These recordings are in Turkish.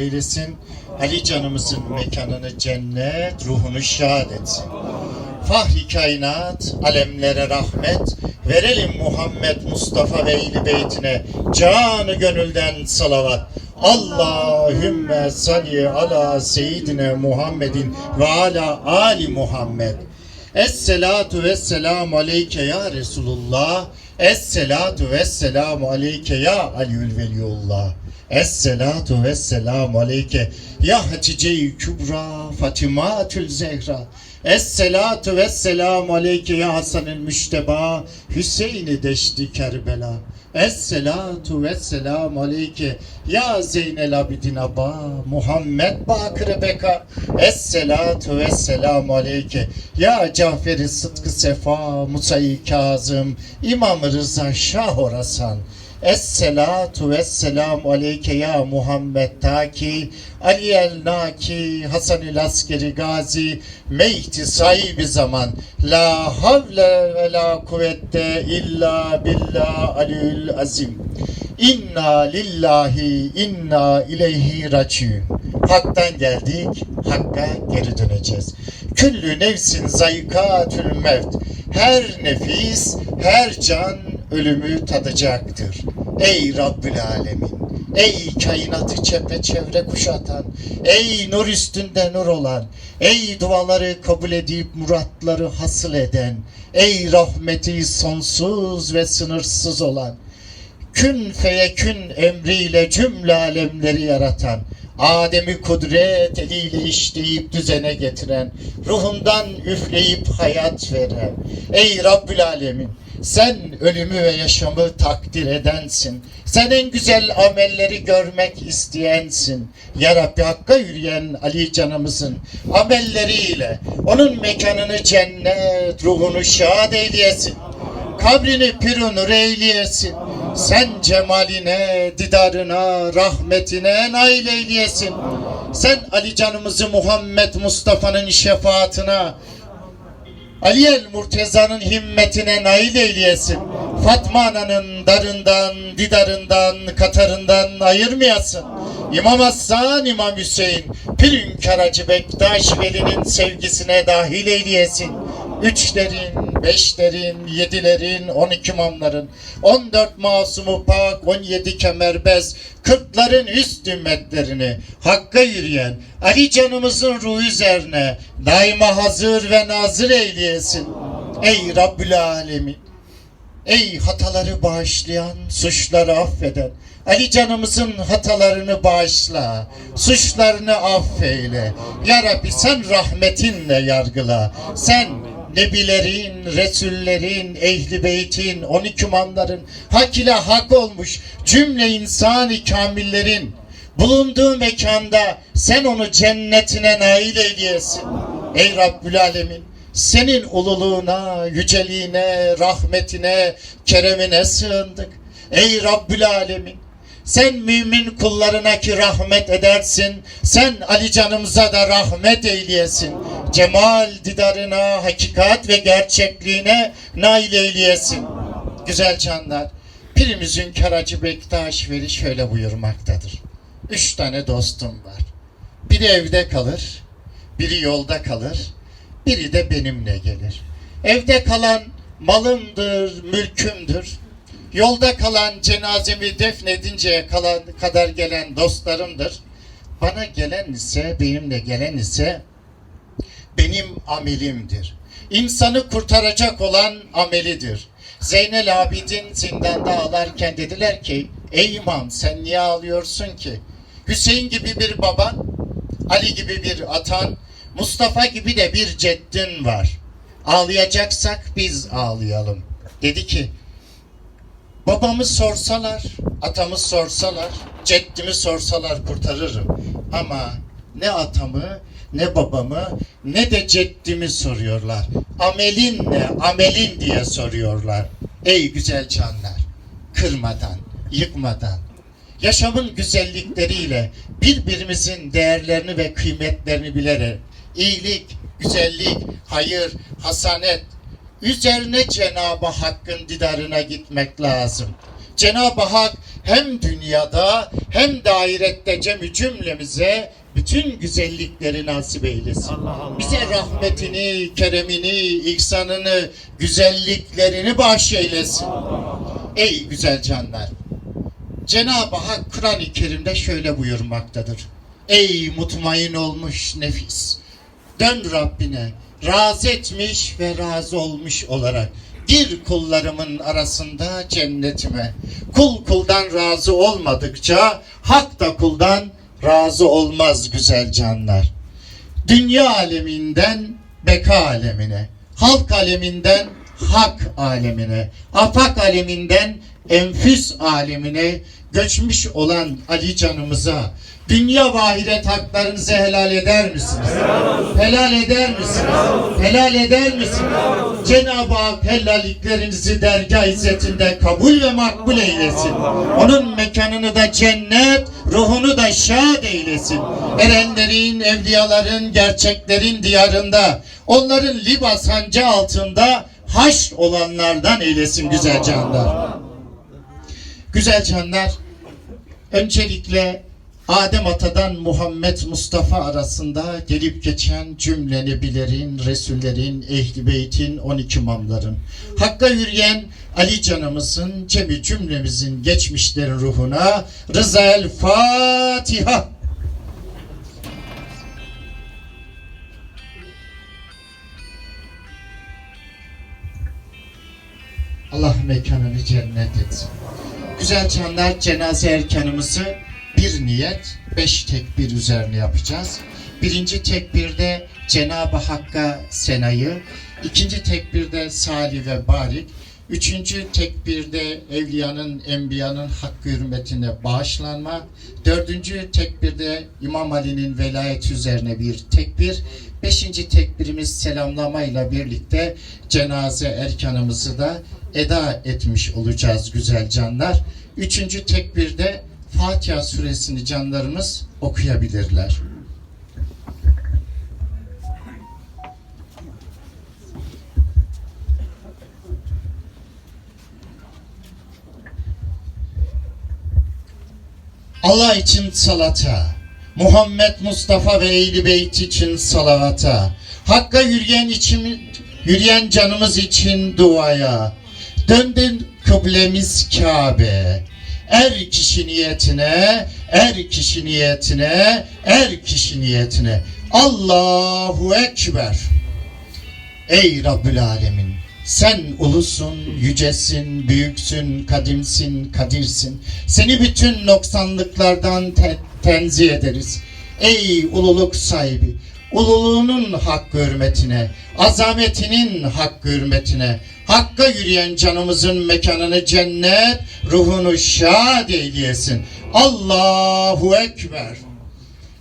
eylesin. Ali canımızın mekanını cennet, ruhunu şad etsin. Fahri kainat, alemlere rahmet, verelim Muhammed Mustafa ve ehli beytine canı gönülden salavat. Allahümme salli ala seyyidine Muhammedin ve ala ali Muhammed. Esselatu vesselamu aleyke ya Resulullah. Esselatu vesselamu aleyke ya Aliül Veliyullah. Esselatu vesselamu aleyke ya Hatice-i Kübra Fatimatül Zehra. Esselatu vesselamu aleyke ya Hasan-ül Müşteba Hüseyin-i Deşti Kerbela. Esselatu vesselamu aleyke ya Zeynel Abidin Aba Muhammed Bakır Beka. Esselatu vesselamu aleyke ya Cafer-i Sıtkı Sefa Musa-i Kazım İmam Rıza Şah Orasan. Esselatu vesselamu aleyke ya Muhammed Taki Ali el Naki Hasanül Askeri Gazi Mehdi sahibi zaman La havle ve la kuvvette illa billah aliyül azim İnna lillahi inna ileyhi raciun Hak'tan geldik, Hakk'a geri döneceğiz. Küllü nefsin zayikatül mevt. Her nefis, her can ölümü tadacaktır. Ey Rabbül Alemin! Ey kainatı çepeçevre kuşatan, ey nur üstünde nur olan, ey duaları kabul edip muratları hasıl eden, ey rahmeti sonsuz ve sınırsız olan, kün feyekün emriyle cümle alemleri yaratan, Adem'i kudret eliyle işleyip düzene getiren, ruhundan üfleyip hayat veren, ey Rabbül Alemin, sen ölümü ve yaşamı takdir edensin. Sen en güzel amelleri görmek isteyensin. Ya Rabbi Hakk'a yürüyen Ali canımızın amelleriyle onun mekanını cennet, ruhunu şad eyleyesin kabrini pirunur eyleyesin. Sen cemaline, didarına, rahmetine nail eyleyesin. Sen Ali canımızı Muhammed Mustafa'nın şefaatine, Ali el Murteza'nın himmetine nail eyleyesin. Fatma Ana'nın darından, didarından, katarından ayırmayasın. İmam Hasan, İmam Hüseyin, Pir Hünkâracı Bektaş Veli'nin sevgisine dahil eyleyesin. Üçlerin, beşlerin, yedilerin, on iki imamların, on dört masumu pak, on yedi kemerbez, kırkların üst ümmetlerini Hakk'a yürüyen Ali canımızın ruhu üzerine daima hazır ve nazır eyleyesin. Ey Rabbül Alemin! Ey hataları bağışlayan, suçları affeden, Ali canımızın hatalarını bağışla, suçlarını affeyle. Ya Rabbi sen rahmetinle yargıla. Sen Nebilerin, Resullerin, Ehli Beytin, 12 imamların hak ile hak olmuş cümle insan-ı kamillerin bulunduğu mekanda sen onu cennetine nail eyleyesin. Ey Rabbül Alemin senin ululuğuna, yüceliğine, rahmetine, keremine sığındık. Ey Rabbül Alemin sen mümin kullarına ki rahmet edersin. Sen Ali canımıza da rahmet eyleyesin. Cemal didarına, hakikat ve gerçekliğine nail eyleyesin. Güzel canlar. Pirimizin Karacı Bektaş Veli şöyle buyurmaktadır. Üç tane dostum var. Biri evde kalır, biri yolda kalır, biri de benimle gelir. Evde kalan malımdır, mülkümdür. Yolda kalan cenazemi defnedinceye kalan, kadar gelen dostlarımdır. Bana gelen ise, benimle gelen ise benim amelimdir. İnsanı kurtaracak olan amelidir. Zeynel Abidin zindanda ağlarken dediler ki, ey imam sen niye ağlıyorsun ki? Hüseyin gibi bir baban, Ali gibi bir atan, Mustafa gibi de bir ceddin var. Ağlayacaksak biz ağlayalım. Dedi ki, babamı sorsalar, atamı sorsalar, ceddimi sorsalar kurtarırım. Ama ne atamı, ne babamı, ne de ceddimi soruyorlar. Amelin ne, amelin diye soruyorlar. Ey güzel canlar, kırmadan, yıkmadan, yaşamın güzellikleriyle birbirimizin değerlerini ve kıymetlerini bilerek iyilik, güzellik, hayır, hasanet üzerine Cenab-ı Hakk'ın didarına gitmek lazım. Cenab-ı Hak hem dünyada hem de ahirette cemi cümlemize bütün güzellikleri nasip eylesin. Bize rahmetini, keremini, ihsanını, güzelliklerini bahşeylesin. Ey güzel canlar! Cenab-ı Hak Kur'an-ı Kerim'de şöyle buyurmaktadır. Ey mutmain olmuş nefis! Dön Rabbine, razı etmiş ve razı olmuş olarak gir kullarımın arasında cennetime. Kul kuldan razı olmadıkça hak da kuldan razı olmaz güzel canlar. Dünya aleminden beka alemine, halk aleminden hak alemine, afak aleminden enfüs alemine göçmüş olan Ali canımıza dünya ve ahiret haklarınızı helal eder misiniz? Helal eder misiniz? Helal eder misiniz? Cenab-ı Hak helalliklerinizi dergah izzetinde kabul ve makbul eylesin. Onun mekanını da cennet, ruhunu da şad eylesin. Erenlerin, evliyaların, gerçeklerin diyarında, onların libas hancı altında haş olanlardan eylesin güzel canlar. Güzel canlar, öncelikle Adem Ata'dan Muhammed Mustafa arasında gelip geçen cümle nebilerin, resullerin, ehli beytin, 12 imamların, Hakk'a yürüyen Ali canımızın, cemi cümlemizin geçmişlerin ruhuna Rıza el Fatiha. Allah mekanını cennet etsin. Güzel canlar cenaze erkanımızı bir niyet, beş tekbir üzerine yapacağız. Birinci tekbirde Cenab-ı Hakk'a senayı, ikinci tekbirde salih ve barik, üçüncü tekbirde evliyanın, enbiyanın hakkı hürmetine bağışlanma, dördüncü tekbirde İmam Ali'nin velayeti üzerine bir tekbir, beşinci tekbirimiz selamlamayla birlikte cenaze erkanımızı da eda etmiş olacağız güzel canlar. Üçüncü tekbirde Fatiha suresini canlarımız okuyabilirler. Allah için salata, Muhammed Mustafa ve Ehl-i Beyt için salavata, Hakk'a yürüyen için, yürüyen canımız için duaya, döndün kıblemiz Kabe, er kişi niyetine, er kişi niyetine, er kişi niyetine. Allahu Ekber. Ey Rabbül Alemin, sen ulusun, yücesin, büyüksün, kadimsin, kadirsin. Seni bütün noksanlıklardan te- tenzih ederiz. Ey ululuk sahibi, ululuğunun hakkı hürmetine, azametinin hakkı hürmetine, Hakka yürüyen canımızın mekanını cennet, ruhunu şad eyleyesin. Allahu Ekber.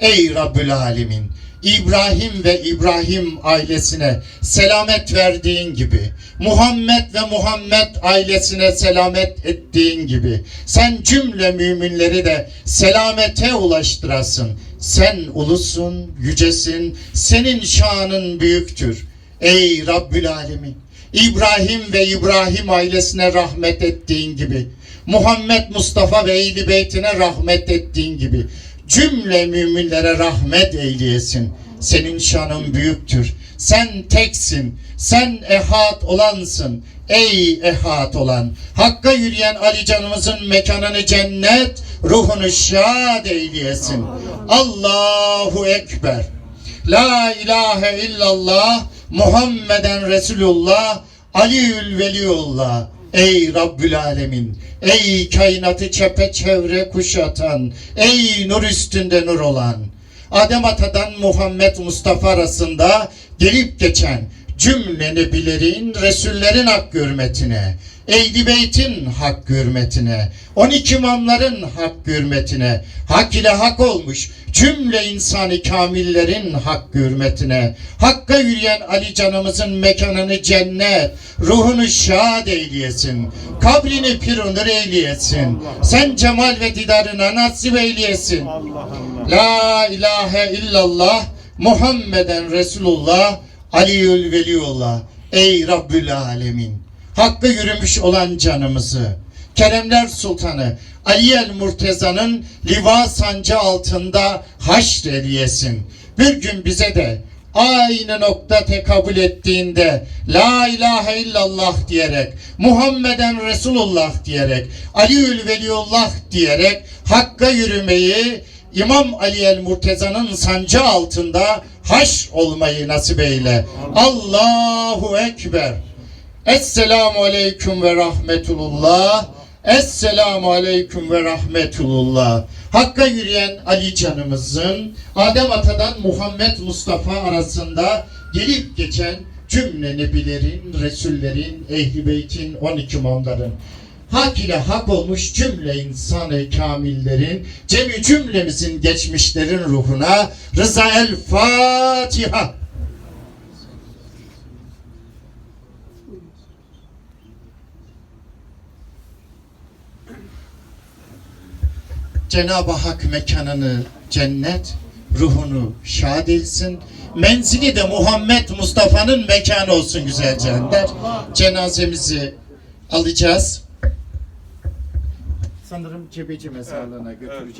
Ey Rabbül Alemin, İbrahim ve İbrahim ailesine selamet verdiğin gibi, Muhammed ve Muhammed ailesine selamet ettiğin gibi, sen cümle müminleri de selamete ulaştırasın. Sen ulusun, yücesin, senin şanın büyüktür. Ey Rabbül Alemin, İbrahim ve İbrahim ailesine rahmet ettiğin gibi, Muhammed Mustafa ve Ehl-i Beytine rahmet ettiğin gibi, cümle müminlere rahmet eyleyesin. Senin şanın büyüktür. Sen teksin. Sen ehad olansın. Ey ehad olan. Hakka yürüyen Ali canımızın mekanını cennet, ruhunu şad eyleyesin. Allahu Ekber. La ilahe illallah Muhammeden Resulullah Aliül Veliullah Ey Rabbül Alemin Ey kainatı çepeçevre kuşatan Ey nur üstünde nur olan Adem Ata'dan Muhammed Mustafa arasında gelip geçen cümle nebilerin, resullerin hak hürmetine, Ehli Beyt'in hak hürmetine, 12 imamların hak hürmetine, hak ile hak olmuş cümle insanı kamillerin hak hürmetine, Hakka yürüyen Ali canımızın mekanını cennet, ruhunu şad eyleyesin, kabrini pirunur eyleyesin, sen cemal ve didarına nasip eyleyesin. La ilahe illallah Muhammeden Resulullah Aliül Veliullah Ey Rabbül Alemin Hakkı yürümüş olan canımızı Keremler Sultanı Ali el Murteza'nın liva sancı altında haşrediyesin. Bir gün bize de aynı nokta tekabül ettiğinde La ilahe illallah diyerek Muhammeden Resulullah diyerek Aliül Veliullah diyerek Hakk'a yürümeyi İmam Ali el Murteza'nın sancı altında haş olmayı nasip eyle. Allahu Ekber. Esselamu Aleyküm ve Rahmetullah. Esselamu Aleyküm ve Rahmetullah. Hakka yürüyen Ali canımızın Adem Ata'dan Muhammed Mustafa arasında gelip geçen cümle nebilerin, resullerin, ehli beytin, 12 imamların hak ile hak olmuş cümle insanı kamillerin, cemi cümlemizin geçmişlerin ruhuna Rıza el Fatiha. Cenab-ı Hak mekanını cennet, ruhunu şad etsin. Menzili de Muhammed Mustafa'nın mekanı olsun güzel canlar. Cenazemizi alacağız. Sanırım cebeci mezarlığına götüreceğiz.